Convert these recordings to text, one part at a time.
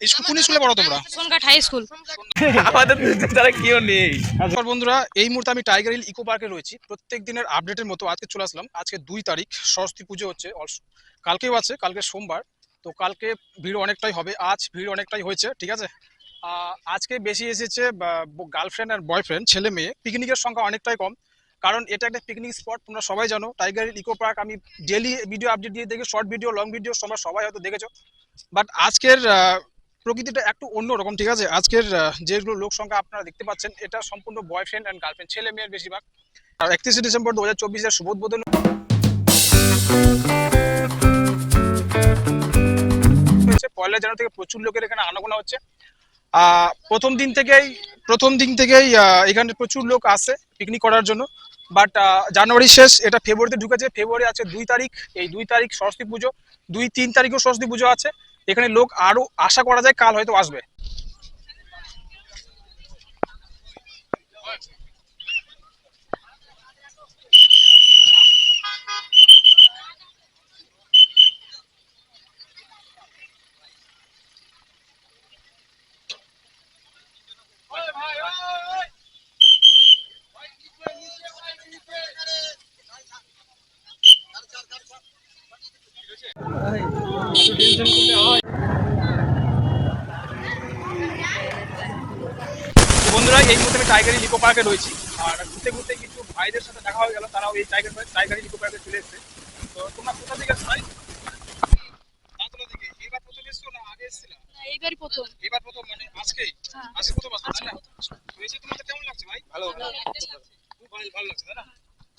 School কোন স্কুলে পড়ো তোমরা? Songhat high school. আমাদের তারা কেউ নেই। বন্ধুরা এই মুহূর্তে আমি টাইগার হিল ইকো পার্কে রয়েছি। প্রত্যেক দিনের আপডেটের মতো আজকে চলে আসলাম। আজকে দুই তারিখ সরস্বতী পুজো হচ্ছে। কালকেও আছে কালকে সোমবার। তো কালকে ভিড় অনেকটাই হবে। আজ ভিড় অনেকটাই হয়েছে ঠিক আছে? আজকে বেশি এসেছে গার্লফ্রেন্ড আর বয়ফ্রেন্ড ছেলে মেয়ে। পিকনিকের সংখ্যা অনেকটাই কম। কারণ এটা একটা পিকনিক স্পট তোমরা সবাই জানো। টাইগার হিল ইকো পার্ক আমি ডেলি ভিডিও আপডেট দিয়ে দেখি শর্ট ভিডিও লং ভিডিও তোমরা সবাই হয়তো দেখেছ। বাট আজকের প্রকৃতিটা একটু অন্যরকম, ঠিক আছে? আজকের যেগুলো লোক সংখ্যা আপনারা দেখতে পাচ্ছেন, এটা সম্পূর্ণ বয়ফ্রেন্ড অ্যান্ড গার্লফ্রেন্ড ছেলে মেয়ের বেশিরভাগ। আর একত্রিশে ডিসেম্বর দু হাজার চব্বিশের সুবোধবোধন হয়েছে। পয়লা জানুয়ারি থেকে প্রচুর লোকের এখানে আনাগোনা হচ্ছে। প্রথম দিন থেকেই, প্রথম দিন থেকেই এখানে প্রচুর লোক আসে পিকনিক করার জন্য। বাট জানুয়ারি শেষ, এটা ফেব্রুয়ারিতে ঢুকেছে। ফেব্রুয়ারি আছে দুই তারিখ, এই দুই তারিখ সরস্বতী পুজো। দুই তিন তারিখও সরস্বতী পুজো আছে। এখানে লোক আরও আশা করা যায় কাল হয়তো আসবে তো বন্ধুরা এই মুহূর্তে আমি টাইগারি লিকো পার্কে রয়েছি। আর ঘুরতে ঘুরতে কিছু ভাইদের সাথে দেখা হয়ে গেল তারাও এই টাইগার টাইগারি লিকো পার্কে চলে এসেছে। তো তোমরা কোথা থেকে ভাই এবার প্রথম এসছো না আগে এসেছিলা? এইবারই প্রথম। এবার প্রথম মানে আজকেই হ্যাঁ। আজকে প্রথম আসছো তাই না? তো তোমাদের কেমন লাগছে ভাই? ভালো খুব ভালো ভালো লাগছে তাই না?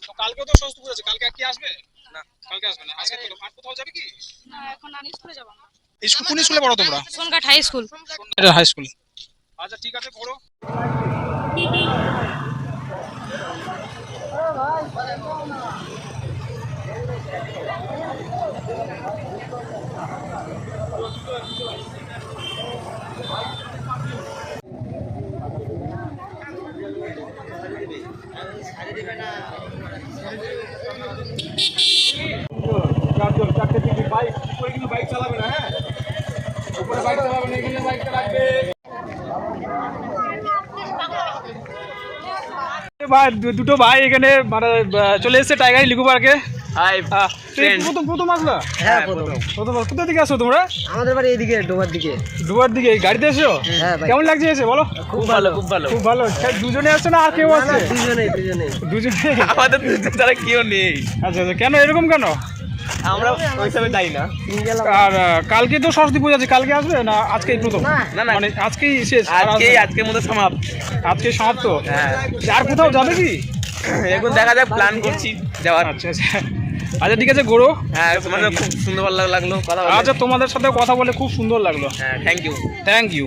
তো কালকেও তো সরস্বতী পুজো আছে কালকে আর কি আসবে? না কালকে আসবে না। আজকে তো আর কোথাও যাবে কি? না এখন আমি স্কুলে যাব না। স্কুল কোন স্কুলে পড়ো তোমরা? Songhat high school. High school. আচ্ছা ঠিক আছে পড়ো। দুটো ভাই এখানে মানে আহ, চলে এসেছে টাইগার লিকো পার্কে হাই প্রথম প্রথম আসলা? হ্যাঁ প্রথম। প্রথম। কোথা থেকে আসো তোমরা? আমাদের বাড়ি এইদিকে ডোবার দিকে। গাড়িতে এসো? হ্যাঁ কেমন লাগছে এসে বলো? খুব ভালো খুব ভালো। খুব ভালো। দুজনে আসছে না আর কেউ আছে দুজনে আমাদের তারা কেউ নেই। আচ্ছা আচ্ছা। কেন এরকম কেন? আমরা ওই যাই না। আর কালকে তো সরস্বতী পূজা আছে। কালকে আসবে না আজকেই প্রথম? না, না, না। মানে আজকেই শেষ আজকেই আজকের মধ্যে সমাপ্ত। আজকে সমাপ্ত? হ্যাঁ। আর কোথাও যাবে কি? এখন দেখা যাক প্ল্যান করছি যাওয়ার। আচ্ছা আচ্ছা। আচ্ছা ঠিক আছে গোড়ো হ্যাঁ তোমাদের খুব সুন্দর ভালো লাগল কথা আচ্ছা তোমাদের সাথে কথা বলে খুব সুন্দর লাগল। হ্যাঁ থ্যাংক ইউ থ্যাংক ইউ